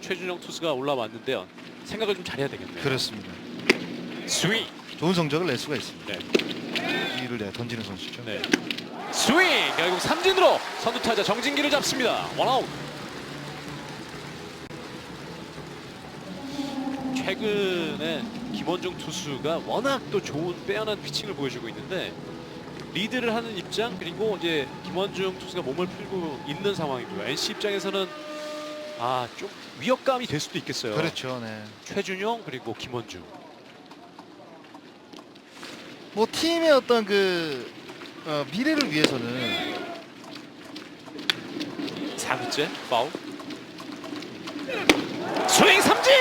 최준영 투수가 올라왔는데요. 생각을 좀 잘해야 되겠네요. 그렇습니다. 스윙. 좋은 성적을 낼 수가 있습니다. 네. 이를 내 던지는 선수죠. 네. 스윙. 결국 삼진으로 선두 타자 정진기를 잡습니다. 원아웃. 최근에 김원중 투수가 워낙 또 좋은 빼어난 피칭을 보여주고 있는데 리드를 하는 입장 그리고 이제 김원중 투수가 몸을 풀고 있는 상황이고요. NC 입장에서는 아 좀 위협감이 될 수도 있겠어요. 그렇죠. 네. 최준용 그리고 김원중. 뭐 팀의 어떤 그 어, 미래를 위해서는 4구째 파울. 스윙 삼진.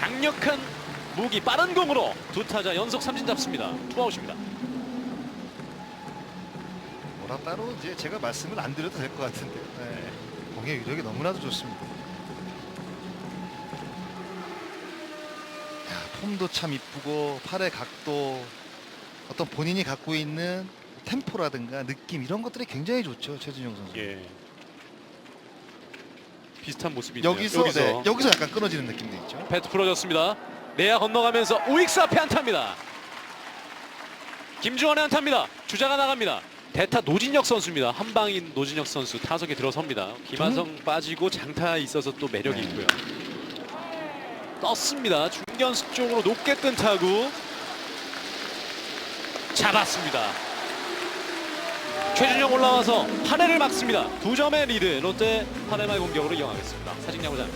강력한 무기 빠른 공으로 두 타자 연속 삼진 잡습니다. 투아웃입니다. 뭐라 따로 이제 제가 말씀을 안 드려도 될 것 같은데요. 네. 공의 위력이 너무나도 좋습니다. 야, 폼도 참 이쁘고 팔의 각도 어떤 본인이 갖고 있는 템포라든가 느낌 이런 것들이 굉장히 좋죠 최준용 선수. 예. 비슷한 모습이죠. 여기서 여기서 네, 여기서 약간 끊어지는 느낌도 있죠. 배트 풀어졌습니다. 내야 건너가면서 오익스 앞에 안타입니다. 김주원의 안타입니다. 주자가 나갑니다. 대타 노진혁 선수입니다. 한방인 노진혁 선수 타석에 들어섭니다. 김하성 빠지고 장타에 있어서 또 매력이 네. 있고요. 떴습니다. 중견수 쪽으로 높게 뜬 타구 잡았습니다. 최준영 올라와서 8회를 막습니다. 두 점의 리드 롯데 8회말 공격으로 이어가겠습니다. 사직야구장